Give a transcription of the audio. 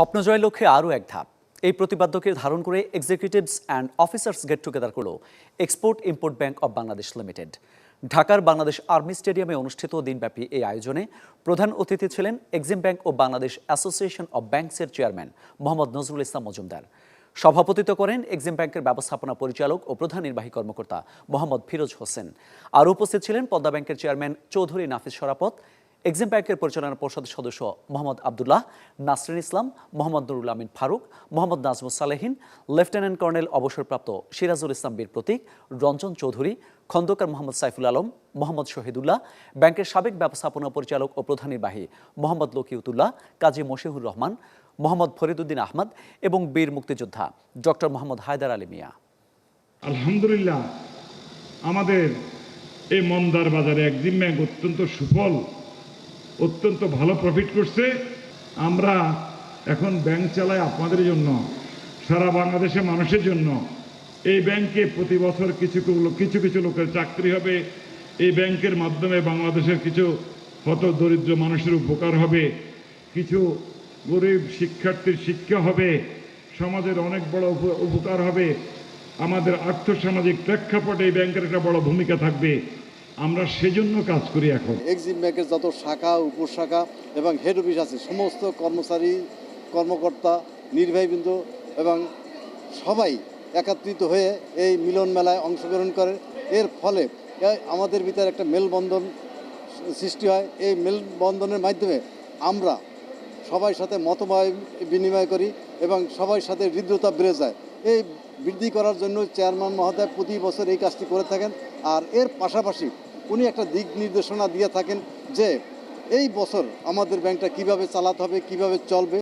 স্বপ্ন জয়ের লক্ষ্যে আরও এক ধাপ। এই প্রতিপাদ্যকে ধারণ করে executives and officers get together করল export import bank of Bangladesh limited ঢাকার বাংলাদেশ আর্মি স্টেডিয়ামে অনুষ্ঠিত দিনব্যাপী এই আয়োজনে প্রধান অতিথি ছিলেন এক্সিম ব্যাংক ও বাংলাদেশ অ্যাসোসিয়েশন অব ব্যাংকসের চেয়ারম্যান মোহাম্মদ নজরুল ইসলাম মজুমদার। সভাপতিত্ব করেন এক্সিম ব্যাংকের ব্যবস্থাপনা পরিচালক ও প্রধান নির্বাহী কর্মকর্তা মোহাম্মদ ফিরোজ হোসেন। আরও উপস্থিত ছিলেন পদ্মা ব্যাংকের চেয়ারম্যান চৌধুরী নাফিস সরাপত এক্সিম ব্যাংকের পরিচালনা পর্ষদের সদস্য মোহাম্মদ আবদুল্লাহ নাসরিন ইসলাম মোহাম্মদ নুরুল আমিন ফারুক মোহাম্মদ নাজমুস সালেহিন লেফটেন্যান্ট কর্নেল অবসরপ্রাপ্ত সিরাজুল ইসলাম বীর প্রতীক রঞ্জন চৌধুরী খন্দকার মোহাম্মদ সাইফুল আলম মোহাম্মদ শহীদুল্লাহ ব্যাংকের সাবেক ব্যবস্থাপনা পরিচালক ও প্রধান নির্বাহী মোহাম্মদ লকিউতুল্লাহ কাজী মশিহুর রহমান মোহাম্মদ ফরিদুদ্দিন আহমদ এবং বীর মুক্তিযোদ্ধা ডক্টর মোহাম্মদ হায়দার আলী মিয়া আলহামদুলিল্লাহ, আমাদের এই মন্দার বাজারে একজিম ব্যাংক অত্যন্ত সুফল। অত্যন্ত ভালো প্রফিট করছে। আমরা এখন ব্যাংক চালাই আপনাদের জন্য, সারা বাংলাদেশের মানুষের জন্য। এই ব্যাংকে প্রতি বছর কিছু কিছু- কিছু লোকের চাকরি হবে। এই ব্যাংকের মাধ্যমে বাংলাদেশের কিছু হত দরিদ্র মানুষের উপকার হবে। কিছু গরিব শিক্ষার্থীর শিক্ষা হবে। সমাজের অনেক বড় উপ- উপকার হবে। আমাদের আর্থসামাজিক প্রেক্ষাপটে এই ব্যাংকের একটা বড় ভূমিকা থাকবে। আমরা সেজন্য কাজ করি এখন। এক্সিম ব্যাংকের যত শাখা, উপশাখা এবং হেড অফিস আছে, সমস্ত কর্মচারী, কর্মকর্তা, নির্বাহীবৃন্দ এবং সবাই একত্রিত হয়ে এই মিলন মেলায় অংশগ্রহণ করে। এর ফলে আমাদের ভিতরে একটা মেলবন্ধন সৃষ্টি হয়। এই মেলবন্ধনের মাধ্যমে আমরা সবার সাথে মতময় বিনিময় করি এবং সবার সাথে হৃদ্রতা বেড়ে যায়। এই বৃদ্ধি করার জন্য চেয়ারম্যান মহোদয় প্রতি বছর এই কাজটি করে থাকেন। আর এর পাশাপাশি উনি একটা দিক নির্দেশনা দিয়ে থাকেন যে এই বছর আমাদের ব্যাংকটা কীভাবে চালাতে হবে, কীভাবে চলবে।